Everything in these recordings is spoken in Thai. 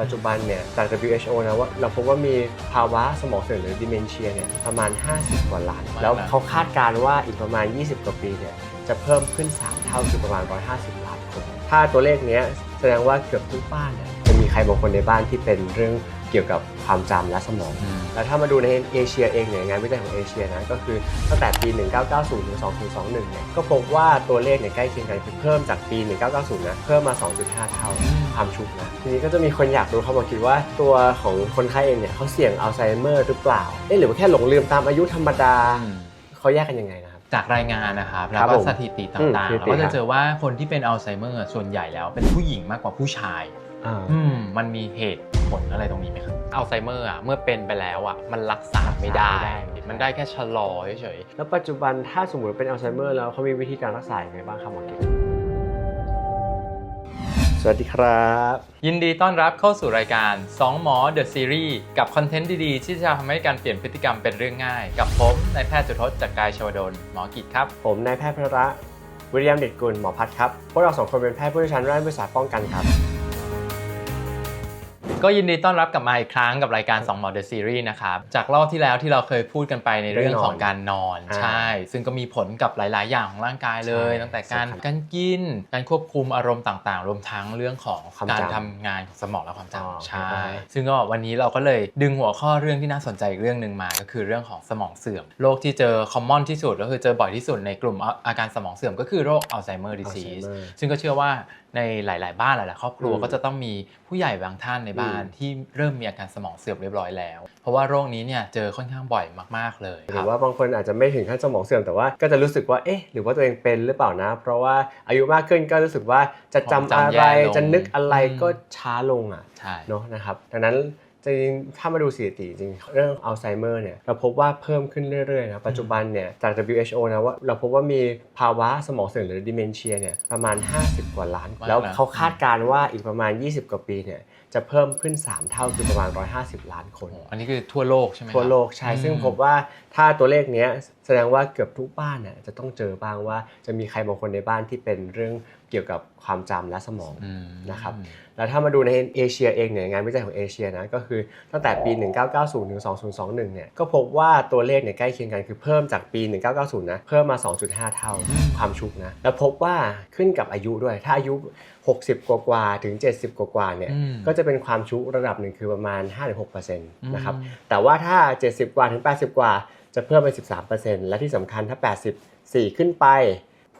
ปัจจุบันเนี่ยจาก WHO นะว่าเราพบว่ามีภาวะสมองเสื่อมหรือ dementia เนี่ยประมาณ 50 กว่าล้าน แล้วเขาคาดการณ์ว่าอีกประมาณ 20 กว่าปีเนี่ยจะเพิ่มขึ้น 3 เท่าคือประมาณ 150 ล้านคน ถ้าตัวเลขเนี้ยแสดงว่าเกือบทุกบ้านเนี่ยจะมีใครบางคนในบ้านที่เป็นเรื่อง เกี่ยวกับความจำและสมอง อืม แล้วถ้ามาดูในเอเชียเองเนี่ยงานวิจัยของเอเชียนะก็คือตั้งแต่ปี 1990 ถึง 2021 เนี่ยก็พบว่าตัวเลขเนี่ยใกล้เคียงกันคือเพิ่มจากปี 1990 นะเพิ่มมา 2.5 เท่าความชุกนะทีนี้ก็จะมีคนอยากรู้เขามาคิดว่าตัวของคนไข้เองเนี่ยเขาเสี่ยงอัลไซเมอร์หรือเปล่าเอ๊ะหรือว่าแค่หลงลืมตามอายุธรรมดาอืมเขาแยกกันยังไงนะครับ จากรายงานนะครับคแล้รัวบก็ผมสถิติอืมต่างสถิๆติเราก็ครัจะบเจอว่าคนที่เป็นอัลไซเมอร์ส่วนใหญ่แล้วเป็นผู้หญิงมากกว่าผู้ชาย อ่าอืมมันมีเหตุผลอะไรตรงนี้ไหมครับ อัลไซเมอร์อะเมื่อเป็นไปแล้วอะมันรักษาไม่ได้ มันได้แค่ชะลอเฉยแล้วปัจจุบันถ้าสมมติเป็นอัลไซเมอร์แล้วเขามีวิธีการรักษาอย่างไรบ้างครับหมอกิ๊กสวัสดีครับ ๆยินดีต้อนรับเข้าสู่รายการ 2 หมอ The Series กับคอนเทนต์ดีๆ ที่จะทำให้การเปลี่ยนพฤติกรรมเป็นเรื่องง่าย กับผมนายแพทย์จุทศจากกายชวดลหมอกิจครับ ผมนายแพทย์พระวิริยมเด็ดกุลหมอพัฒน์ครับพวกเราสองคนเป็นแพทย์ผู้เชี่ยวชาญด้านวิชาป้องกันครับ ก็ยินดีต้อนรับกลับมาอีกครั้งกับรายการ2หมอ The Series นะครับ จากรอบที่แล้วที่เราเคยพูดกันไปในเรื่องของการนอนอ่าใช่ ซึ่งก็มีผลกับหลาย ๆ อย่างของร่างกายเลยใช่ตั้งแต่การสำคัญการกิน การควบคุมอารมณ์ต่าง ๆ รวมทั้งเรื่องของความจำการทำงานของสมองและความอ๋อจำใช่ได้ซึ่งก็วันนี้เราก็เลยดึงหัวข้อเรื่องที่น่าสนใจอีกเรื่องหนึ่งมา ก็คือเรื่องของสมองเสื่อม โรคที่เจอคอมมอนที่สุดก็คือเจอบ่อยที่สุดในกลุ่มอาการสมองเสื่อมก็คือโรคอัลไซเมอร์ดิซีส Alzheimer ซึ่งก็เชื่อว่า ในหลาย ๆ บ้านหลาย ๆ ครอบครัวอืมก็จะต้องมีผู้ใหญ่บางท่านในบ้านอืมที่เริ่มมีอาการสมองเสื่อมเรียบร้อยแล้ว เพราะว่าโรคนี้เนี่ยเจอค่อนข้างบ่อยมาก ๆ เลยหรือว่าบางคนอาจจะไม่ถึงขั้นสมองเสื่อมแต่ว่าก็จะรู้สึกว่าเอ๊ะหรือว่าตัวเองเป็นหรือเปล่านะ เพราะว่าอายุมากขึ้นก็รู้สึกว่าจะจำอะไรจะนึกอะไรก็ช้าลงอะใช่เนาะนะครับดังนั้น จริงๆถ้ามาดูสถิติจริงๆเรื่องอัลไซเมอร์เนี่ยเราพบว่าเพิ่มขึ้นเรื่อยๆนะปัจจุบันเนี่ยจาก WHO นะว่าเราพบว่ามีภาวะสมองเสื่อมหรือ dementia เนี่ยประมาณ 50 กว่าล้าน แล้วเขาคาดการณ์ว่าอีกประมาณ 20 กว่าปีเนี่ยจะเพิ่มขึ้น 3 เท่าคือประมาณ 150 ล้านคนโอ้อันนี้คือทั่วโลกใช่ไหมครับทั่วโลกใช่อืมซึ่งพบว่า ถ้าตัวเลขเนี้ยแสดงว่าเกือบทุกบ้านน่ะจะต้องเจอบ้างว่าจะมีใครบางคนในบ้านที่เป็นเรื่องเกี่ยวกับความจำและสมองอืมนะครับแล้วถ้ามาดูในเอเชียเองเนี่ยงานวิจัยของเอเชียนะก็คือตั้งแต่ปี 1990 ถึง 2021 เนี่ยก็พบว่าตัวเลขเนี่ยใกล้เคียงกันคือเพิ่มจากปี 1990 นะเพิ่มมา 2.5 เท่าความชุกนะแล้วพบว่าขึ้นกับอายุด้วย ถ้าอายุ 60 กว่ากว่าๆถึง 70 กว่ากว่าๆเนี่ยอืมก็จะเป็นความชุกระดับหนึ่งคือประมาณ 5-6%นะครับอืมแต่ว่าถ้า 70 กว่าถึง 80 กว่า จะเพิ่มไป 13%และที่สำคัญถ้า 84 ขึ้นไป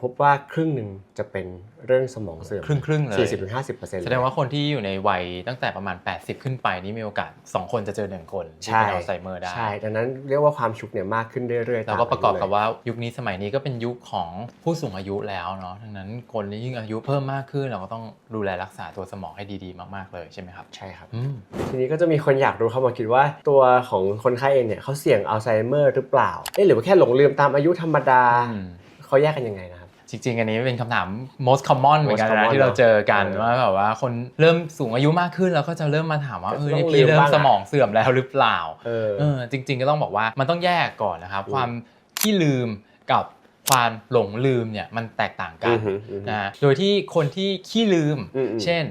พบว่าครึ่งหนึ่งจะเป็นเรื่องสมองเสื่อมครึ่งครึ่งๆเลย40-50%แสดงว่าคนที่อยู่ในวัยตั้งแต่ประมาณ 80 ขึ้นไปนี่มีโอกาส 2 คนจะเจอหนึ่งคนที่ใช่เป็นอัลไซเมอร์ได้ใช่ดังนั้นเรียกว่าความชุกเนี่ยมากขึ้นเรื่อยๆแล้วก็ประกอบกับตมว่ายุคนี้สมัยนี้ก็เป็นยุคของผู้สูงอายุแล้วเนาะดังนั้นคนที่ยิ่งอายุเพิ่มมากขึ้นเราก็ต้องดูแลรักษาตัวสมองให้ดีๆ มากๆเลยใช่ไหมครับใช่ครับอืมทีนี้ก็จะมีคนอยากรู้เข้ามาคิดว่าตัวของคนไข้เองเนี่ยเขาเสี่ยงอัลไซเมอร์หรือเปล่าเอ๊ะหรือว่าแค่หลงลืมตามอายุธรรมดาอืมเขาแยกกันยังไงนะครับ จริงๆ อันนี้เป็นคำถาม most common เหมือนกัน most นะ common ที่เราเจอกันเออว่าแบบว่าคนเริ่มสูงอายุมากขึ้นแล้วก็จะเริ่มมาถามว่าเออต้องนี่พี่ลืมเริ่มบ้างอะสมองเสื่อมแล้วหรือเปล่าเออเออจริง ๆ ก็ต้องบอกว่ามันต้องแยกก่อนนะครับอืมความขี้ลืมกับความหลงลืมเนี่ยมันแตกต่างกัอืนอฮึอือฮึนะโดยที่คนที่ขี้ลืมอืมอืมเช่น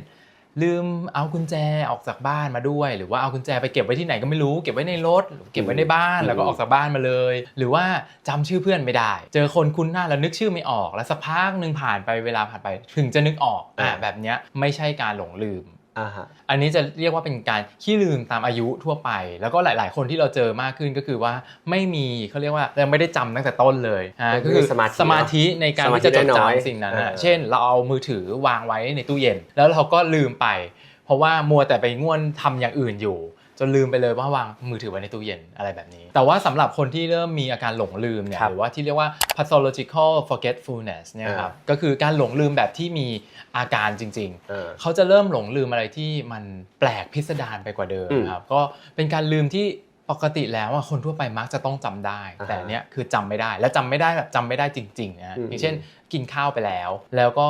ลืมเอากุญแจออกจากบ้านมาด้วย หรือว่าเอากุญแจไปเก็บไว้ที่ไหนก็ไม่รู้เก็บไว้ในรถหรือเก็บไว้ในบ้านอืมแล้วก็ออกจากบ้านมาเลย หรือว่าจำชื่อเพื่อนไม่ได้ เจอคนคุ้นหน้าแล้วนึกชื่อไม่ออก แล้วสักพักหนึ่งผ่านไปเวลาผ่านไป ถึงจะนึกออกอ่าแบบเนี้ยไม่ใช่การหลงลืม อ่าฮะอันนี้จะเรียกว่าเป็นการขี้ลืมตามอายุทั่วไป แล้วก็หลาย ๆ คนที่เราเจอมากขึ้นก็คือว่าไม่มีเขาเรียกว่ายังไม่ได้จำตั้งแต่ต้นเลยอ่าไม่ก็มีคือสมาธิสมาธิในการสมาธิที่จะจดน้อยๆจำสิ่งนั้นเอนะอเช่น เราเอามือถือวางไว้ในตู้เย็น แล้วเราก็ลืมไป เพราะว่ามัวแต่ไปง่วนทำอย่างอื่นอยู่จ นลืมไปเลยว่าวางมือถือไว้ในตู้เย็นอะไรแบบนี้ แต่ว่าสำหรับคนที่เริ่มมีอาการหลงลืมเนี่ยครับหรือว่าที่เรียกว่า pathological forgetfulness เนี่ยครับก็คือการหลงลืมแบบที่มีอาการจริง ๆเออเขาจะเริ่มหลงลืมอะไรที่มันแปลกพิสดารไปกว่าเดิมอืมครับก็เป็นการลืมที่ปกติแล้วอะคนทั่วไปมักจะต้องจำได้อ่าฮะแต่อันเนี้ยคือจำไม่ได้และจำไม่ได้แบบจำไม่ได้จริงๆนะอืมอย่างเช่นกินข้าวไปแล้ว แล้วก็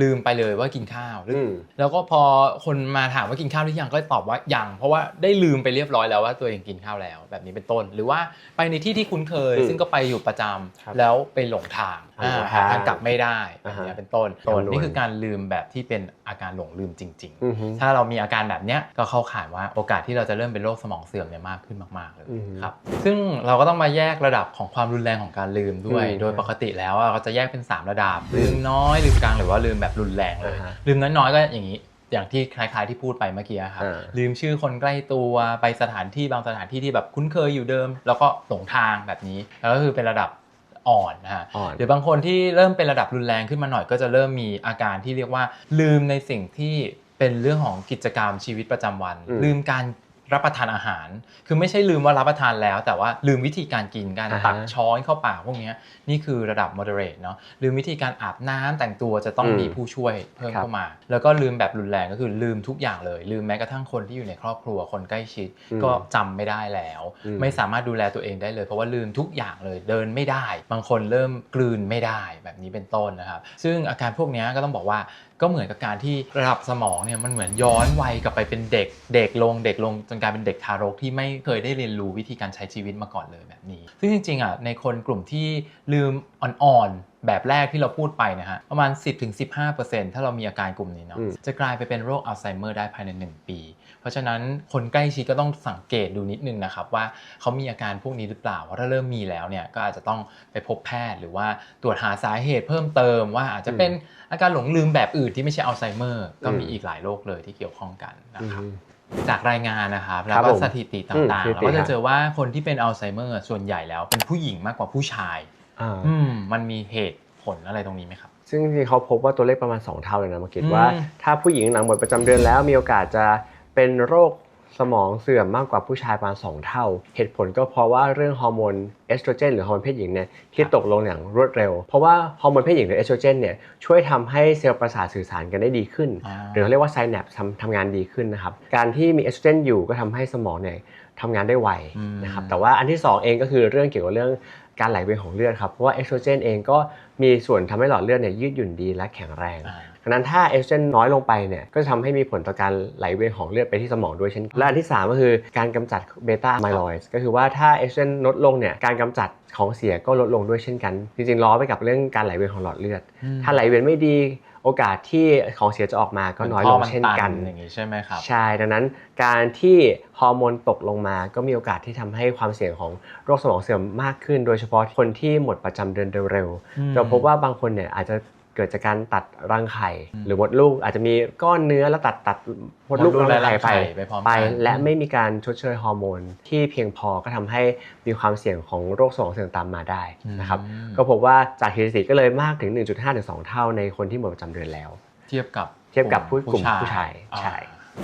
ลืมไปเลยว่ากินข้าวหรืออือมแล้วก็พอคนมาถามว่ากินข้าวหรือยังก็ตอบว่ายัง เพราะว่าได้ลืมไปเรียบร้อยแล้วว่าตัวเองกินข้าวแล้ว แบบนี้เป็นต้น หรือว่าไปในที่ที่คุ้นเคยอืมซึ่งก็ไปอยู่ประจำครับแล้วไปหลงทางอฝั่งอ่าตรงหาข้ามทางกลับไม่ได้แบอ่าบฮะเนี้ยเป็นต้นต้นจำนวนนี่คือการลืมแบบที่เป็นอาการหลงลืมจริงอือฮึๆถ้าเรามีอาการแบบเนี้ยก็เข้าข่ายว่าโอกาสที่เราจะเริ่มเป็นโรคสมองเสื่อมเนี่ยมากขึ้นมาก ๆเลยอือฮึครับซึ่งเราก็ต้องมาแยกระดับของความรุนแรงของการลืมด้วยอืมโดยปกติแล้วอะเราจะแยกเป็น 3 ระดับลืมน้อยลืมกลางหรือว่าลืมแบบรุนแรงเลยอ่าฮะลืมน้อยๆก็อย่างนี้ อย่างที่คล้ายๆที่พูดไปเมื่อกี้ครับอ่าลืมชื่อคนใกล้ตัวไปสถานที่บางสถานที่ที่แบบคุ้นเคยอยู่เดิม แล้วก็หลงทางแบบนี้ แล้วก็คือเป็นระดับอ่อนนะฮะอ่อนหรือบางคนที่เริ่มเป็นระดับรุนแรงขึ้นมาหน่อยก็จะเริ่มมีอาการที่เรียกว่า ลืมในสิ่งที่เป็นเรื่องของกิจกรรมชีวิตประจำวันอืมลืมการ รับประทานอาหาร คือไม่ใช่ลืมว่ารับประทานแล้ว แต่ว่าลืมวิธีการกินการอ่าฮะตักช้อนเข้าปากพวกเนี้ยนี่คือระดับ moderate เนาะลืมวิธีการอาบน้ำแต่งตัวจะต้องอืมมีผู้ช่วยเพิ่มครับเข้ามา แล้วก็ลืมแบบรุนแรงก็คือลืมทุกอย่างเลย ลืมแม้กระทั่งคนที่อยู่ในครอบครัวคนใกล้ชิดอืมก็จำไม่ได้แล้วอืมไม่สามารถดูแลตัวเองได้เลย เพราะว่าลืมทุกอย่างเลยเดินไม่ได้ บางคนเริ่มกลืนไม่ได้แบบนี้เป็นต้นนะครับ ซึ่งอาการพวกเนี้ยก็ต้องบอกว่า ก็เหมือนกับการที่ระดับสมองเนี่ยมันเหมือนย้อนวัยกลับไปเป็นเด็กเด็กลงเด็กลงจนกลายเป็นเด็กทารกที่ไม่เคยได้เรียนรู้วิธีการใช้ชีวิตมาก่อนเลยแบบนี้ ซึ่งจริงๆอะในคนกลุ่มที่ลืมอ่อนๆแบบแรกที่เราพูดไปนะฮะประมาณ 10-15%ถ้าเรามีอาการกลุ่มนี้เนาะอืมจะกลายไปเป็นโรคอัลไซเมอร์ได้ภายใน 1 ปี เพราะฉะนั้นคนใกล้ชิดก็ต้องสังเกตดูนิดนึงนะครับว่าเขามีอาการพวกนี้หรือเปล่าเพราะถ้าเริ่มมีแล้วเนี่ยก็อาจจะต้องไปพบแพทย์หรือว่าตรวจหาสาเหตุเพิ่มเติมว่าอาจจะเป็นอาการหลงลืมแบบอื่นที่ไม่ใช่อัลไซเมอร์ก็มีอืมอีกหลายโรคเลยที่เกี่ยวข้องกันนะอืครับมจากรายงานนะครับคแล้รัวบก็ผมสถิติอืมต่างๆสถิเราติก็ครัจะบเจอว่าคนที่เป็นอัลไซเมอร์ส่วนใหญ่แล้วเป็นผู้หญิงมากกว่าผู้ชายอ่าอืมมันมีเหตุผลอะไรตรงนี้ไหมครับ ซึ่งจริงๆเขาพบว่าตัวเลขประมาณ 2 เท่าเลยนะมากิดอืมว่า ถ้าผู้หญิงหลังหมดประจำเดือนแล้วมีโอกาสจะ เป็นโรคสมองเสื่อมมากกว่าผู้ชายประมาณ2เท่า เหตุผลก็เพราะว่าเรื่องฮอร์โมนเอสโตรเจนหรือฮอร์โมนเพศหญิงเนี่ยที่ตกลงอย่างรวดเร็ว เพราะว่าฮอร์โมนเพศหญิงหรือเอสโตรเจนเนี่ยช่วยทำให้เซลล์ประสาทสื่อสารกันได้ดีขึ้นอ่าหรือเขาเรียกว่าไซแนปทำทำงานดีขึ้นนะครับการที่มีเอสโตรเจนอยู่ก็ทำให้สมองเนี่ยทำงานได้ไวอืมนะครับแต่ว่าอันที่สองเองก็คือเรื่องเกี่ยวกับเรื่องการไหลเวียนของเลือดครับเพราะว่าเอสโตรเจนเองก็มีส่วนทำให้หลอดเลือดเนี่ยยืดหยุ่นดีและแข็งแรงอ่า ดังนั้นถ้าเอสโตรเจนน้อยลงไปเนี่ยก็จะทำให้มีผลต่อการไหลเวียนของเลือดไปที่สมองด้วยเช่นกันและอันที่ 3 ก็คือการกำจัดเบต้าไมลอยด์ก็คือว่าถ้าเอสโตรเจนลดลงเนี่ยการกำจัดของเสียก็ลดลงด้วยเช่นกัน จริงๆล้อไปกับเรื่องการไหลเวียนของหลอดเลือดอืมถ้าไหลเวียนไม่ดีโอกาสที่ของเสียจะออกมาก็น้อยลงมัเช่นกันตัอย่างนี้ใช่ไหมครับ ใช่ ดังนั้นการที่ฮอร์โมนตกลงมาก็มีโอกาสที่ทำให้ความเสี่ยงของโรคสมองเสื่อมมากขึ้น โดยเฉพาะคนที่หมดประจำเดือนเร็วอืมๆเราพบว่าบางคนเนี่ยอาจจะ เกิดจากการตัดรังไข่อืมหรือมดลูกอาจจะมีก้อนเนื้อแล้วตัดตัดมดลูกมดลูกรังไข่และรังไข่ไปไปพร้อมไปกันและไม่มีการชดเชยฮอร์โมนที่เพียงพอก็ทำให้มีความเสี่ยงของโรคสมองเสื่อมตามมาได้นะครับอืมก็พบว่าจากสถิติก็เลยมากถึง 1.5ถึง2เท่าในคนที่หมดประจำเดือนแล้ว เทียบกับเทียบกับผู้กลุ่มผู้ชายใช่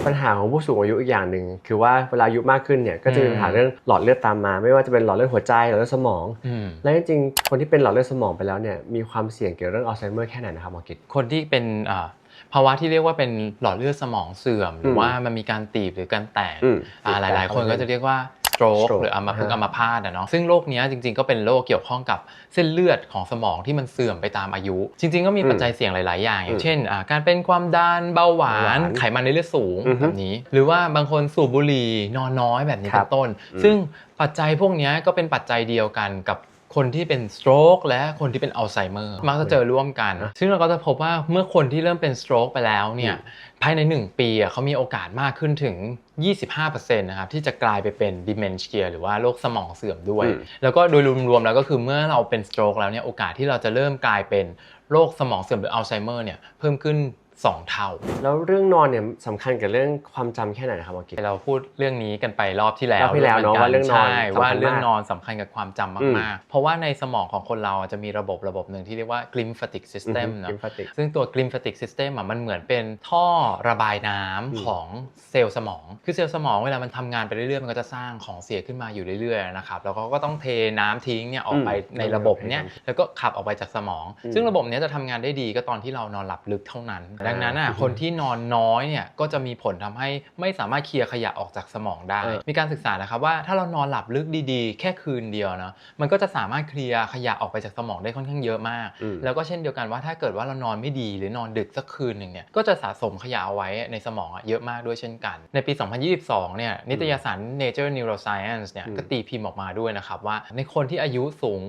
ปัญหาของผู้สูงอายุอีกอย่างหนึ่งคือว่าเวลาอายุมากขึ้นเนี่ยก็จะมีปัญหาเรื่องหลอดเลือดตามมา ไม่ว่าจะเป็นหลอดเลือดหัวใจหลอดเลือดสมองอืมและจริงๆคนที่เป็นหลอดเลือดสมองไปแล้วเนี่ยมีความเสี่ยงเกี่ยวกับเรื่องอัลไซเมอร์แค่ไหนนะครับหมอกิตคนที่เป็นอ่าภาวะที่เรียกว่าเป็นหลอดเลือดสมองเสื่อม หรือมว่ามันมีการตีบหรือการแตกอืมอ่าหลาย ๆ คนก็จะเรียกว่า stroke stroke หรืออัมพฤกษ์อ่าอัมพาตอะเนาะซึ่งโรคเนี้ยจริงๆก็เป็นโรคเกี่ยวข้องกับเส้นเลือดของสมองที่มันเสื่อมไปตามอายุ จริง ๆ ก็มีปัจจัยเสี่ยงหลายๆ อย่างอย่างเช่นอ่าการเป็นความดันเบาหวาเบาหวานนไขมันในเลือดสูงอือฮึแบบนี้ หรือว่าบางคนสูบบุหรี่นอนน้อยแบบนี้ครัเป็บนต้นอืมซึ่งปัจจัยพวกเนี้ยก็เป็นปัจจัยเดียวกันกับ คนที่เป็น stroke และคนที่เป็นอัลไซเมอร์มักจะเจอร่วมกัน ซึ่งเราก็จะพบว่าเมื่อคนที่เริ่มเป็น stroke ไปแล้วเนี่ยภายใน 1 ปีอะเขามีโอกาสมากขึ้นถึง 25%นะครับที่จะกลายไปเป็น dementia หรือว่าโรคสมองเสื่อมด้วยอืมแล้วก็โดยรวมๆแล้วก็คือเมื่อเราเป็น stroke แล้วเนี่ยโอกาสที่เราจะเริ่มกลายเป็นโรคสมองเสื่อมหรืออัลไซเมอร์เนี่ยเพิ่มขึ้น 2 เท่า แล้วเรื่องนอนเนี่ยสำคัญกับเรื่องความจำแค่ไหนนะครับหมอกิตเราพูดเรื่องนี้กันไปรอบที่แล้วรอบที่แล้วเนอะว่าเรื่องนอนใช่สำคัญมากว่าเรื่องนอนสำคัญกับความจำอืม มากๆ เพราะว่าในสมองของคนเราจะมีระบบระบบหนึ่งที่เรียกว่า glymphatic system เนอะลิมฟาติก ซึ่งตัว glymphatic system อะมันเหมือนเป็นท่อระบายน้อืมำของเซลล์สมอง คือเซลล์สมองเวลามันทำงานไปเรื่อยๆ มันก็จะสร้างของเสียขึ้นมาอยู่เรื่อยๆนะครับ แล้วก็ก็ต้องเทน้ำทิ้งเนี่ยออกไปอืมในระบบเนี้ยแล้วก็ขับออกไปจากสมอง อืมซึ่งระบบเนี้ยจะทำงานได้ดีก็ตอนที่เรานอนหลับลึกเท่านั้นคดังนั้นอะคนที่นอนน้อยเนี่ยก็จะมีผลทำให้ไม่สามารถเคลียร์ขยะออกจากสมองได้เออมีการศึกษานะครับว่าถ้าเรานอนหลับลึกดีๆ แค่คืนเดียวนะมันก็จะสามารถเคลียร์ขยะออกไปจากสมองได้ค่อนข้างเยอะมากอืมแล้วก็เช่นเดียวกันว่าถ้าเกิดว่าเรานอนไม่ดีหรือนอนดึกสักคืนหนึ่งเนี่ยก็จะสะสมขยะเอาไว้ในสมองอะเยอะมากด้วยเช่นกัน ในปี 2022 เนี่ยนิตยสาร Nature Neuroscience เนี่ยอืมก็ตีพิมพ์ออกมาด้วยนะครับว่า ในคนที่อายุสูง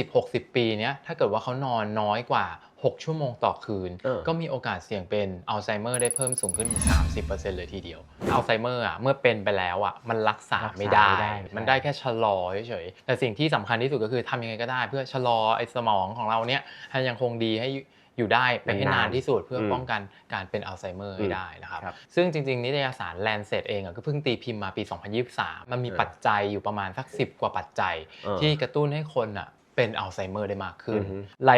50-60 ปีเนี่ยถ้าเกิดว่าเขานอนน้อยกว่า 6 ชั่วโมงต่อคืน เออ ก็มีโอกาสเสี่ยงเป็นอัลไซเมอร์ได้เพิ่มสูงขึ้นถึง30%เลยทีเดียวอัลไซเมอร์อะเมื่อเป็นไปแล้วอะมันรักษาไม่ได้ รักษาไม่ได้ มันได้แค่ชะลอเฉยๆแต่สิ่งที่สำคัญที่สุดก็คือทำยังไงก็ได้ เพื่อชะลอไอ้สมองของเราเนี่ยให้ยังคงดีให้อยู่ได้ไปให้นานที่สุดเพื่ออม ป้องกันการเป็นอัลไซเมอร์ให้ได้นะครับ ครับ ซึ่งจริง ๆ นิตยสาร Lancet เองอะก็เพิ่งตีพิมพ์มาปี 2023 มันมีเออปัจจัยอยู่ประมาณสัก 10 กว่าปัจจัย เออที่กระตุ้นให้คนอะ เป็นอัลไซเมอร์ได้มากขึ้นอือฮึ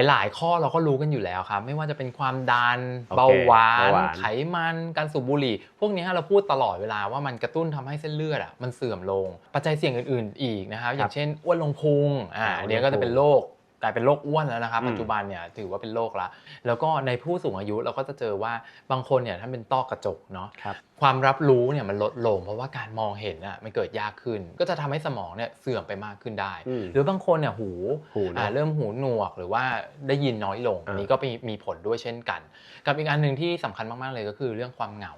หลาย ๆ ข้อเราก็รู้กันอยู่แล้วครับ ไม่ว่าจะเป็นความดันโอเคเบาหวานเบาหวาน ไขมัน การสูบบุหรี่ พวกนี้เราพูดตลอดเวลาว่ามันกระตุ้นทำให้เส้นเลือดอะมันเสื่อมลง ปัจจัยเสี่ยงอื่น ๆ อีกนะครับ อย่างเช่นอ้วนลงพุง อ่าอ่าอันเนี้ยก็จะเป็นโรคก ลายเป็นโรคอ้วนแล้วนะครับอืมปัจจุบันเนี่ยถือว่าเป็นโรคละแล้วก็ในผู้สูงอายุเราก็จะเจอว่าบางคนเนี่ยถ้าเป็นต้อกระจกเนาะครับความรับรู้เนี่ยมันลดลง เพราะว่าการมองเห็นอะมันเกิดยากขึ้น ก็จะทำให้สมองเนี่ยเสื่อมไปมากขึ้นได้อืมหรือบางคนเนี่ยหูหูเนอะอ่าเริ่มหูหนวกหรือว่าได้ยินน้อยลงอ่าอันนี้ก็มีมีผลด้วยเช่นกัน กับอีกอันหนึ่งที่สำคัญมากๆเลยก็คือเรื่องความเหงา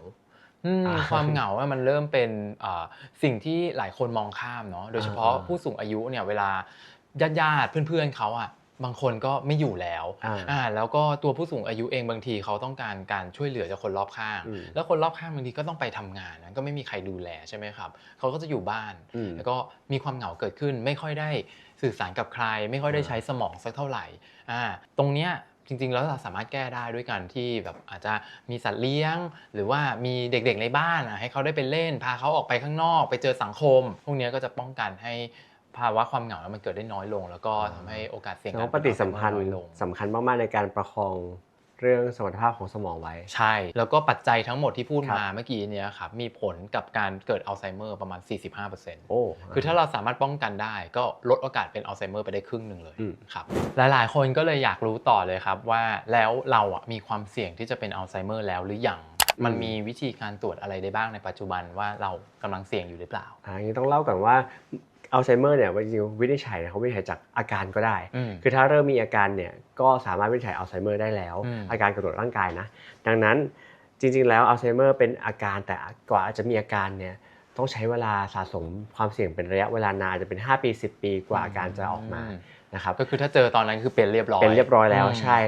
อืมอ่าความเหงาอะมันเริ่มเป็นอ่าสิ่งที่หลายคนมองข้ามเนาะโดยเฉพาะอ่าผู้สูงอายุเนี่ยเวลาญาติๆเพื่อนๆเขาอะ บางคนก็ไม่อยู่แล้วอ่าอ่าแล้วก็ตัวผู้สูงอายุเองบางทีเขาต้องการการช่วยเหลือจากคนรอบข้างอืมแล้วคนรอบข้างบางทีก็ต้องไปทำงานนะก็ไม่มีใครดูแลใช่ไหมครับเขาก็จะอยู่บ้านอืมแล้วก็มีความเหงาเกิดขึ้น ไม่ค่อยได้สื่อสารกับใคร ไม่ค่อยได้อ่าใช้สมองสักเท่าไหร่อ่าตรงเนี้ยจริงๆแล้วเราสามารถแก้ได้ด้วยการที่แบบอาจจะมีสัตว์เลี้ยง หรือว่ามีเด็กๆในบ้านอะให้เขาได้ไปเล่น พาเขาออกไปข้างนอก ไปเจอสังคม พวกเนี้ยก็จะป้องกันให้ ภาวะความเหงามันเกิดได้น้อยลง แล้วก็ทำให้โอกาสเสี่ยงแล้กาวรปฏิสัมพันธ์น้อยลงสำคัญมากๆในการประคองเรื่องสมรรถภาพของสมองไว้ ใช่ แล้วก็ปัจจัยทั้งหมดที่พูดครับมาเมื่อกี้เนี้ยครับมีผลกับการเกิดอัลไซเมอร์ประมาณ 45%โอ้คือถ้าเราสามารถป้องกันได้ ก็ลดโอกาสเป็นอัลไซเมอร์ไปได้ครึ่งหนึ่งเลยอืมครับหลายๆ คนก็เลยอยากรู้ต่อเลยครับว่าแล้วเราอะมีความเสี่ยงที่จะเป็นอัลไซเมอร์แล้วหรือยังมันมีวิธีการตรวจอะไรได้บ้างในปัจจุบันว่าเรากำลังเสี่ยงอยู่หรือเปล่า อ่าอย่างนี้ต้องเล่าก่อนว่า อัลไซเมอร์เนี่ยจริงๆวินิจฉัยเนี่ยเขาวินิจฉัยจากอาการก็ได้อืมคือถ้าเริ่มมีอาการเนี่ยก็สามารถวินิจฉัยอัลไซเมอร์ได้แล้วอืมอาการกระโดดร่างกายนะ ดังนั้นจริง ๆ แล้วอัลไซเมอร์เป็นอาการแต่กว่าจะมีอาการเนี่ยต้องใช้เวลาสะสมความเสี่ยงเป็นระยะเวลานานอาจจะเป็น 5 ปี 10 ปีกว่าอาการจะออกมานะครับก็คือถ้าเจอตอนนั้นคือเป็นเรียบร้อยเป็นเรียบร้อยแล้วมใช่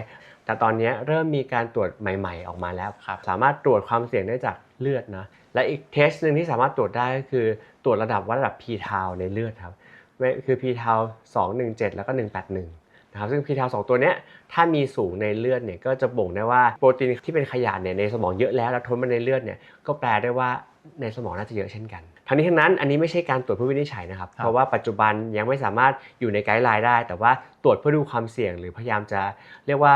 แต่ตอนนี้เริ่มมีการตรวจใหม่ ๆ ออกมาแล้วครับสามารถตรวจความเสี่ยงได้จากเลือดนะและอีกเทสหนึ่งที่สามารถตรวจได้ก็คือ ตรวจระดับวัดระดับ p ีทาในเลือดครับคือ p ีทา217 แล้วก็ 181นะครับซึ่ง p ีทาวสองตัวเนี้ยถ้ามีสูงในเลือดเนี่ยก็จะบ่งได้ว่าโปรตีนที่เป็นขยะเนี่ยในสมองเยอะแล้วแล้วทนมาในเลือดเนี่ยก็แปลได้ว่าในสมองน่าจะเยอะเช่นกัน ทั้งนี้ทั้งนั้นอันนี้ไม่ใช่การตรวจเพื่อวินิจฉัยนะครับครับ เพราะว่าปัจจุบันยังไม่สามารถอยู่ในไกด์ไลน์ได้ แต่ว่าตรวจเพื่อดูความเสี่ยง หรือพยายามจะเรียกว่า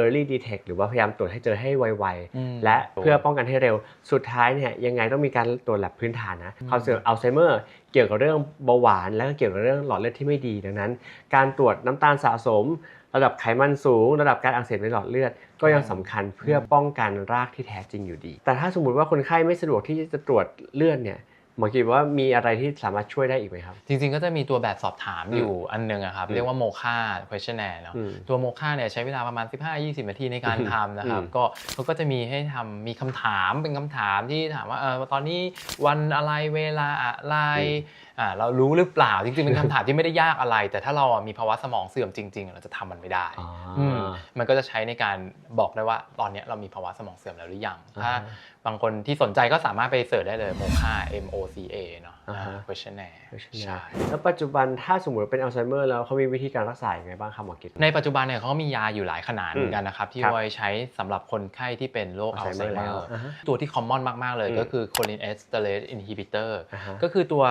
early detect หรือว่าพยายามตรวจให้เจอให้ไวอืมๆและเพื่อป้องกันให้เร็ว สุดท้ายเนี่ยยังไงต้องมีการตรวจแลบพื้นฐานนะอืมความเสี่ยงอัลไซเมอร์เกี่ยวกับเรื่องเบาหวาน แล้วก็เกี่ยวกับเรื่องหลอดเลือดที่ไม่ดีดังนั้น การตรวจน้ำตาลสะสม ระดับไขมันสูง ระดับการอักเสบในหลอดเลือด ก็ยังสำคัญเพื่อป้องกันรากที่แท้จริงอยู่ดี แต่ถ้าสมมติว่าคนไข้ไม่สะดวกที่จะตรวจเลือดเนี่ย หมอคิดว่ามีอะไรที่สามารถช่วยได้อีกไหมครับ จริงๆก็จะมีตัวแบบสอบถามอืมอยู่อันหนึงอะครับอืมเรียกว่าโมค่า questionnaire เนาะอืมตัวโมค่าเนี่ยใช้เวลาประมาณ 15-20 นาทีในการอืมทำนะครับอืมก็เขาก็จะมีให้ทำมีคำถามเป็นคำถามที่ถามว่าเออตอนนี้วันอะไรเวลาอะไรอ่า เรารู้หรือเปล่าจริงๆเป็นคำถามที่ไม่ได้ยากอะไร แต่ถ้าเราอะมีภาวะสมองเสื่อมจริง ๆ เราจะทำมันไม่ได้อ๋อออืมมันก็จะใช้ในการบอกได้ว่าตอนเนี้ยเรามีภาวะสมองเสื่อมแล้วหรือยังถ้าอ่าฮะบางคนที่สนใจก็สามารถไปเสิร์ชได้เลยโมค่า M O C A เนาะอ่าฮะ questionnaire ใช่แล้วปัจจุบันถ้าสมมติเป็นอัลไซเมอร์แล้วเขามีวิธีการรักษาอย่างไรบ้างครับหมอกิตในปัจจุบันเนี่ยเขาก็มียาอยู่หลายขนาดอืมเหมือนกันนะครับ ที่ครับไว้ใช้สำหรับคนไข้ที่เป็นโรคอัลไซเมอ Alzheimer แล้วร์อ่าฮะตัวที่คอมมอนมาก ๆ เลยอืมก็คือ choline esterase inhibitor อ่าฮะก็คือตัว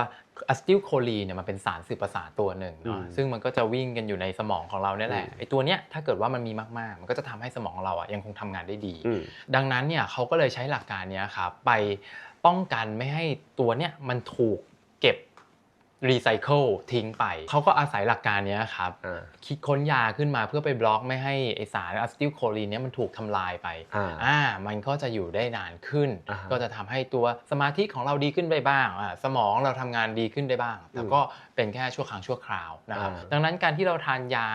อะซิลโคลีเนี่ยมันเป็นสารสื่อประสาทตัวหนึ่งเนาะอืมซึ่งมันก็จะวิ่งกันอยู่ในสมองของเราเนี่ยแหละอืมไอตัวเนี้ยถ้าเกิดว่ามันมีมากๆ มันก็จะทำให้สมองเราอะยังคงทำงานได้ดีอืมดังนั้นเนี่ยเขาก็เลยใช้หลักการเนี้ยครับไปป้องกันไม่ให้ตัวเนี้ยมันถูกเก็บ รีไซเคิลทิ้งไป เขาก็อาศัยหลักการเนี้ยครับอ่าคิดค้นยาขึ้นมาเพื่อไปบล็อกไม่ให้ไอสารอะซิติลโคลีนเนี้ยมันถูกทำลายไปอ่าอ่ามันก็จะอยู่ได้นานขึ้นอ่าฮะก็จะทำให้ตัวสมาธิของเราดีขึ้นได้บ้างอ่าสมองเราทำงานดีขึ้นได้บ้างแต่ก็เป็นแค่ชั่วครั้งชั่วคราวนะครับอ่าดังนั้นการที่เราทานยา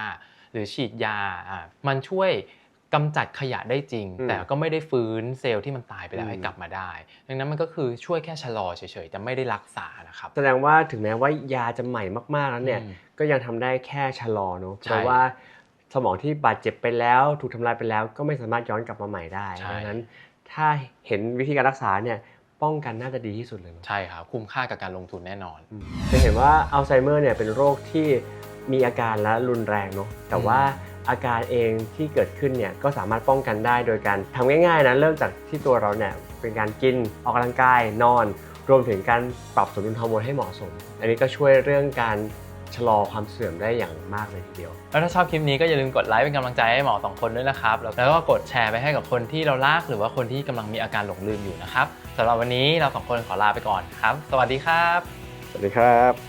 หรือฉีดยาอ่ามันช่วย กำจัดขยะได้จริง แต่ก็ไม่ได้ฟื้นเซลล์ที่มันตายไปแล้วให้กลับมาได้ ดังนั้นมันก็คือช่วยแค่ชะลอเฉยๆแต่ไม่ได้รักษานะครับแสดงว่าถึงแม้ว่ายาจะใหม่มากๆแล้วเนี่ยอืมก็ยังทำได้แค่ชะลอเนอะใช่เพราะว่าสมองที่บาดเจ็บไปแล้วถูกทำลายไปแล้ว ก็ไม่สามารถย้อนกลับมาใหม่ได้ใช่ดังนั้น ถ้าเห็นวิธีการรักษาเนี่ยป้องกันน่าจะดีที่สุดเลยเนอะใช่ครับคุ้มค่ากับการลงทุนแน่นอนจะเห็นว่าอัลไซเมอร์เนี่ยเป็นโรคที่มีอาการและรุนแรงเนอะแต่ว่า อาการเองที่เกิดขึ้นเนี่ยก็สามารถป้องกันได้โดยการทำง่ายๆนะเริ่มจากที่ตัวเราเนี่ยเป็นการกินออกกำลังกายนอน รวมถึงการปรับสมดุลฮอร์โมนให้เหมาะสม อันนี้ก็ช่วยเรื่องการชะลอความเสื่อมได้อย่างมากเลยทีเดียว แล้วถ้าชอบคลิปนี้ก็อย่าลืมกดไลค์เป็นกำลังใจให้หมอสองคนด้วยนะครับ แล้วก็กดแชร์ไปให้กับคนที่เรารักหรือว่าคนที่กำลังมีอาการหลงลืมอยู่นะครับสำหรับวันนี้เราสองคนขอลาไปก่อนครับ สวัสดีครับ สวัสดีครับ